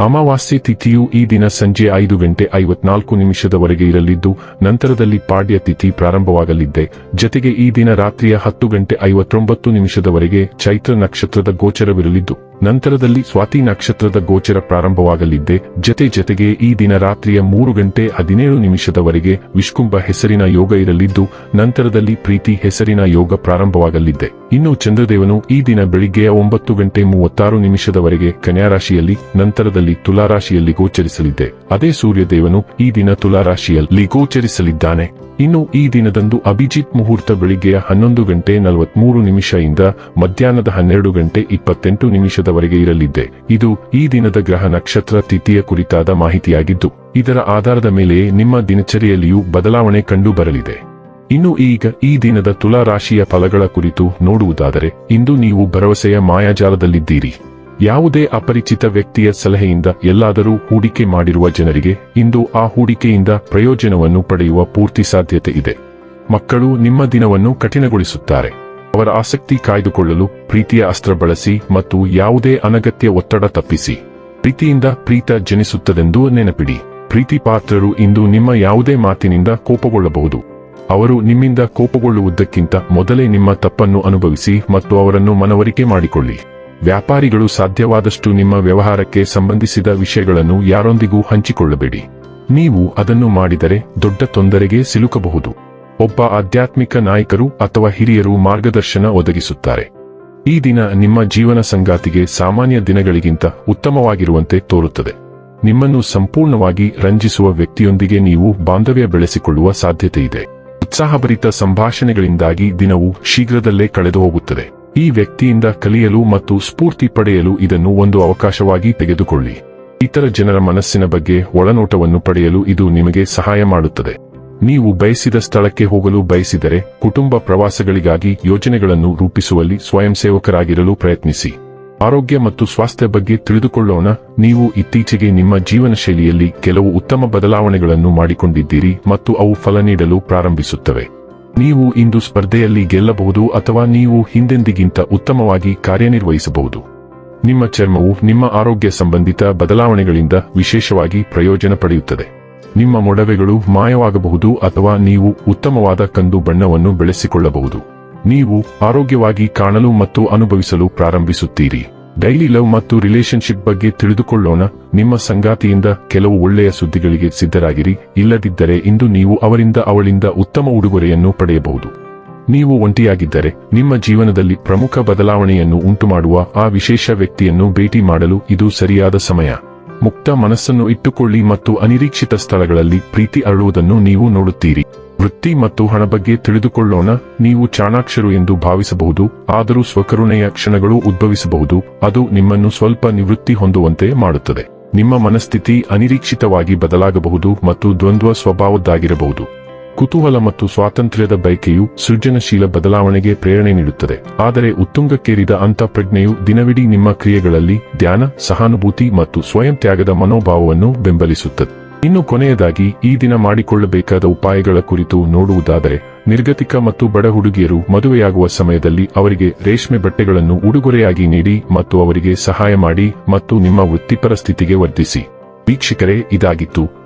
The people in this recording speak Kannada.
ಅಮಾವಾಸ್ಯೆ ತಿಥಿಯು ಈ ದಿನ ಸಂಜೆ ಐದು ಗಂಟೆ ಐವತ್ನಾಲ್ಕು ನಿಮಿಷದವರೆಗೆ ಇರಲಿದ್ದು, ನಂತರದಲ್ಲಿ ಪಾಡ್ಯ ತಿಥಿ ಪ್ರಾರಂಭವಾಗಲಿದ್ದೆ. ಜತೆಗೆ ಈ ದಿನ ರಾತ್ರಿಯ ಹತ್ತು ಗಂಟೆ ಐವತ್ತೊಂಬತ್ತು ನಿಮಿಷದವರೆಗೆ ಚೈತ್ರ ನಕ್ಷತ್ರದ ಗೋಚರವಿರಲಿದ್ದು ನಂತರದಲ್ಲಿ ಸ್ವಾತಿ ನಕ್ಷತ್ರದ ಗೋಚರ ಪ್ರಾರಂಭವಾಗಲಿದ್ದೆ. ಜತೆ ಜತೆಗೆ ಈ ದಿನ ರಾತ್ರಿಯ ಮೂರು ಗಂಟೆ ಹದಿನೇಳು ನಿಮಿಷದವರೆಗೆ ವಿಷ್ಕುಂಭ ಹೆಸರಿನ ಯೋಗ ಇರಲಿದ್ದು, ನಂತರದಲ್ಲಿ ಪ್ರೀತಿ ಹೆಸರಿನ ಯೋಗ ಪ್ರಾರಂಭವಾಗಲಿದ್ದೆ. ಇನ್ನು ಚಂದ್ರದೇವನು ಈ ದಿನ ಬೆಳಿಗ್ಗೆಯ ಒಂಬತ್ತು ಗಂಟೆ ಮೂವತ್ತಾರು ನಿಮಿಷದವರೆಗೆ ಕನ್ಯಾ ರಾಶಿಯಲ್ಲಿ ನಂತರದಲ್ಲಿ ತುಲಾರಾಶಿಯಲ್ಲಿ ಗೋಚರಿಸಲಿದ್ದೆ. ಅದೇ ಸೂರ್ಯದೇವನು ಈ ದಿನ ತುಲಾರಾಶಿಯಲ್ಲಿ ಗೋಚರಿಸಲಿದ್ದಾನೆ. ಇನ್ನು ಈ ದಿನದಂದು ಅಭಿಜಿತ್ ಮುಹೂರ್ತ ಬೆಳಿಗ್ಗೆಯ ಹನ್ನೊಂದು ಗಂಟೆ ನಲವತ್ಮೂರು ಇಂದ ಮಧ್ಯಾಹ್ನದ ಹನ್ನೆರಡು ಗಂಟೆ ಇಪ್ಪತ್ತೆಂಟು ನಿಮಿಷದವರೆಗೆ ಇರಲಿದ್ದೆ. ಇದು ಈ ದಿನದ ಗ್ರಹ ನಕ್ಷತ್ರ ತಿಥಿಯ ಕುರಿತಾದ ಮಾಹಿತಿಯಾಗಿದ್ದು, ಇದರ ಆಧಾರದ ಮೇಲೆ ನಿಮ್ಮ ದಿನಚರಿಯಲ್ಲಿಯೂ ಬದಲಾವಣೆ ಕಂಡು ಬರಲಿದೆ. ಇನ್ನು ಈಗ ಈ ದಿನದ ತುಲಾ ರಾಶಿಯ ಫಲಗಳ ಕುರಿತು ನೋಡುವುದಾದರೆ, ಇಂದು ನೀವು ಭರವಸೆಯ ಮಾಯಾಜಾಲದಲ್ಲಿದ್ದೀರಿ. ಯಾವುದೇ ಅಪರಿಚಿತ ವ್ಯಕ್ತಿಯ ಸಲಹೆಯಿಂದ ಎಲ್ಲಾದರೂ ಹೂಡಿಕೆ ಮಾಡಿರುವ ಜನರಿಗೆ ಇಂದು ಆ ಹೂಡಿಕೆಯಿಂದ ಪ್ರಯೋಜನವನ್ನು ಪಡೆಯುವ ಪೂರ್ತಿ ಸಾಧ್ಯತೆ ಇದೆ. ಮಕ್ಕಳು ನಿಮ್ಮ ದಿನವನ್ನು ಕಠಿಣಗೊಳಿಸುತ್ತಾರೆ. ಅವರ ಆಸಕ್ತಿ ಕಾಯ್ದುಕೊಳ್ಳಲು ಪ್ರೀತಿಯ ಅಸ್ತ್ರ ಬಳಸಿ ಮತ್ತು ಯಾವುದೇ ಅನಗತ್ಯ ಒತ್ತಡ ತಪ್ಪಿಸಿ. ಪ್ರೀತಿಯಿಂದ ಪ್ರೀತ ಜನಿಸುತ್ತದೆಂದು ನೆನಪಿಡಿ. ಪ್ರೀತಿ ಪಾತ್ರರು ಇಂದು ನಿಮ್ಮ ಯಾವುದೇ ಮಾತಿನಿಂದ ಕೋಪಗೊಳ್ಳಬಹುದು. ಅವರು ನಿಮ್ಮಿಂದ ಕೋಪಗೊಳ್ಳುವುದಕ್ಕಿಂತ ಮೊದಲೇ ನಿಮ್ಮ ತಪ್ಪನ್ನು ಅನುಭವಿಸಿ ಮತ್ತು ಅವರನ್ನು ಮನವರಿಕೆ ಮಾಡಿಕೊಳ್ಳಿ. ವ್ಯಾಪಾರಿಗಳು ಸಾಧ್ಯವಾದಷ್ಟು ನಿಮ್ಮ ವ್ಯವಹಾರಕ್ಕೆ ಸಂಬಂಧಿಸಿದ ವಿಷಯಗಳನ್ನು ಯಾರೊಂದಿಗೂ ಹಂಚಿಕೊಳ್ಳಬೇಡಿ. ನೀವು ಅದನ್ನು ಮಾಡಿದರೆ ದೊಡ್ಡ ತೊಂದರೆಗೆ ಸಿಲುಕಬಹುದು. ಒಬ್ಬ ಆಧ್ಯಾತ್ಮಿಕ ನಾಯಕರು ಅಥವಾ ಹಿರಿಯರು ಮಾರ್ಗದರ್ಶನ ಒದಗಿಸುತ್ತಾರೆ. ಈ ದಿನ ನಿಮ್ಮ ಜೀವನ ಸಂಗಾತಿಗೆ ಸಾಮಾನ್ಯ ದಿನಗಳಿಗಿಂತ ಉತ್ತಮವಾಗಿರುವಂತೆ ತೋರುತ್ತದೆ. ನಿಮ್ಮನ್ನು ಸಂಪೂರ್ಣವಾಗಿ ರಂಜಿಸುವ ವ್ಯಕ್ತಿಯೊಂದಿಗೆ ನೀವು ಬಾಂಧವ್ಯ ಬೆಳೆಸಿಕೊಳ್ಳುವ ಸಾಧ್ಯತೆಯಿದೆ. ಉತ್ಸಾಹಭರಿತ ಸಂಭಾಷಣೆಗಳಿಂದಾಗಿ ದಿನವು ಶೀಘ್ರದಲ್ಲೇ ಕಳೆದು ಹೋಗುತ್ತದೆ ಈ ವ್ಯಕ್ತಿಯಿಂದ ಕಲಿಯಲು ಮತ್ತು ಸ್ಫೂರ್ತಿ ಪಡೆಯಲು ಇದನ್ನು ಒಂದು ಅವಕಾಶವಾಗಿ ತೆಗೆದುಕೊಳ್ಳಿ. ಇತರ ಜನರ ಮನಸ್ಸಿನ ಬಗ್ಗೆ ಒಳನೋಟವನ್ನು ಪಡೆಯಲು ಇದು ನಿಮಗೆ ಸಹಾಯ ಮಾಡುತ್ತದೆ. ನೀವು ಬಯಸಿದ ಸ್ಥಳಕ್ಕೆ ಹೋಗಲು ಬಯಸಿದರೆ ಕುಟುಂಬ ಪ್ರವಾಸಗಳಿಗಾಗಿ ಯೋಜನೆಗಳನ್ನು ರೂಪಿಸುವಲ್ಲಿ ಸ್ವಯಂ ಸೇವಕರಾಗಿರಲು ಪ್ರಯತ್ನಿಸಿ. ಆರೋಗ್ಯ ಮತ್ತು ಸ್ವಾಸ್ಥ್ಯ ಬಗ್ಗೆ ತಿಳಿದುಕೊಳ್ಳೋಣ, ನೀವು ಇತ್ತೀಚೆಗೆ ನಿಮ್ಮ ಜೀವನ ಶೈಲಿಯಲ್ಲಿ ಕೆಲವು ಉತ್ತಮ ಬದಲಾವಣೆಗಳನ್ನು ಮಾಡಿಕೊಂಡಿದ್ದೀರಿ ಮತ್ತು ಅವು ಫಲ ನೀಡಲು ಪ್ರಾರಂಭಿಸುತ್ತವೆ. ನೀವು ಇಂದು ಸ್ಪರ್ಧೆಯಲ್ಲಿ ಗೆಲ್ಲಬಹುದು ಅಥವಾ ನೀವು ಹಿಂದೆಂದಿಗಿಂತ ಉತ್ತಮವಾಗಿ ಕಾರ್ಯನಿರ್ವಹಿಸಬಹುದು. ನಿಮ್ಮ ಚರ್ಮವು ನಿಮ್ಮ ಆರೋಗ್ಯ ಸಂಬಂಧಿತ ಬದಲಾವಣೆಗಳಿಂದ ವಿಶೇಷವಾಗಿ ಪ್ರಯೋಜನ ಪಡೆಯುತ್ತದೆ. ನಿಮ್ಮ ಮೊಡವೆಗಳು ಮಾಯವಾಗಬಹುದು ಅಥವಾ ನೀವು ಉತ್ತಮವಾದ ಕಂದು ಬಣ್ಣವನ್ನು ಬೆಳೆಸಿಕೊಳ್ಳಬಹುದು. ನೀವು ಆರೋಗ್ಯವಾಗಿ ಕಾಣಲು ಮತ್ತು ಅನುಭವಿಸಲು ಪ್ರಾರಂಭಿಸುತ್ತೀರಿ. ಡೈಲಿ ಲವ್ ಮತ್ತು ರಿಲೇಶನ್ಶಿಪ್ ಬಗ್ಗೆ ತಿಳಿದುಕೊಳ್ಳೋಣ. ನಿಮ್ಮ ಸಂಗಾತಿಯಿಂದ ಕೆಲವು ಒಳ್ಳೆಯ ಸುದ್ದಿಗಳಿಗೆ ಸಿದ್ಧರಾಗಿರಿ. ಇಲ್ಲದಿದ್ದರೆ ಇಂದು ನೀವು ಅವರಿಂದ ಅವಳಿಂದ ಉತ್ತಮ ಉಡುಗೊರೆಯನ್ನು ಪಡೆಯಬಹುದು. ನೀವು ಒಂಟಿಯಾಗಿದ್ದರೆ ನಿಮ್ಮ ಜೀವನದಲ್ಲಿ ಪ್ರಮುಖ ಬದಲಾವಣೆಯನ್ನು ಉಂಟುಮಾಡುವ ಆ ವಿಶೇಷ ವ್ಯಕ್ತಿಯನ್ನು ಭೇಟಿ ಮಾಡಲು ಇದು ಸರಿಯಾದ ಸಮಯ. ಮುಕ್ತ ಮನಸ್ಸನ್ನು ಇಟ್ಟುಕೊಳ್ಳಿ ಮತ್ತು ಅನಿರೀಕ್ಷಿತ ಸ್ಥಳಗಳಲ್ಲಿ ಪ್ರೀತಿ ಅರಳುವುದನ್ನು ನೀವು ನೋಡುತ್ತೀರಿ. ವೃತ್ತಿ ಮತ್ತು ಹಣ ಬಗ್ಗೆ ತಿಳಿದುಕೊಳ್ಳೋಣ. ನೀವು ಚಾಣಾಕ್ಷರು ಎಂದು ಭಾವಿಸಬಹುದು, ಆದರೂ ಸ್ವಕರುಣೆಯ ಕ್ಷಣಗಳು ಉದ್ಭವಿಸಬಹುದು. ಅದು ನಿಮ್ಮನ್ನು ಸ್ವಲ್ಪ ನಿವೃತ್ತಿ ಹೊಂದುವಂತೆ ಮಾಡುತ್ತದೆ. ನಿಮ್ಮ ಮನಸ್ಥಿತಿ ಅನಿರೀಕ್ಷಿತವಾಗಿ ಬದಲಾಗಬಹುದು ಮತ್ತು ದ್ವಂದ್ವ ಸ್ವಭಾವದ್ದಾಗಿರಬಹುದು. ಕುತೂಹಲ ಮತ್ತು ಸ್ವಾತಂತ್ರ್ಯದ ಬಯಕೆಯು ಸೃಜನಶೀಲ ಬದಲಾವಣೆಗೆ ಪ್ರೇರಣೆ ನೀಡುತ್ತದೆ. ಆದರೆ ಉತ್ತುಂಗಕ್ಕೇರಿದ ಅಂತಃಪ್ರಜ್ಞೆಯು ದಿನವಿಡೀ ನಿಮ್ಮ ಕ್ರಿಯೆಗಳಲ್ಲಿ ಧ್ಯಾನ, ಸಹಾನುಭೂತಿ ಮತ್ತು ಸ್ವಯಂ ತ್ಯಾಗದ ಮನೋಭಾವವನ್ನು ಬೆಂಬಲಿಸುತ್ತದೆ. ಇನ್ನು ಕೊನೆಯದಾಗಿ, ಈ ದಿನ ಮಾಡಿಕೊಳ್ಳಬೇಕಾದ ಉಪಾಯಗಳ ಕುರಿತು ನೋಡುವುದಾದರೆ, ನಿರ್ಗತಿಕ ಮತ್ತು ಬಡ ಹುಡುಗಿಯರು ಮದುವೆಯಾಗುವ ಸಮಯದಲ್ಲಿ ಅವರಿಗೆ ರೇಷ್ಮೆ ಬಟ್ಟೆಗಳನ್ನು ಉಡುಗೊರೆಯಾಗಿ ನೀಡಿ ಮತ್ತು ಅವರಿಗೆ ಸಹಾಯ ಮಾಡಿ ಮತ್ತು ನಿಮ್ಮ ವೃತ್ತಿಪರ ಸ್ಥಿತಿಗೆ ವರ್ಧಿಸಿ. ವೀಕ್ಷಕರೇ, ಇದಾಗಿತ್ತು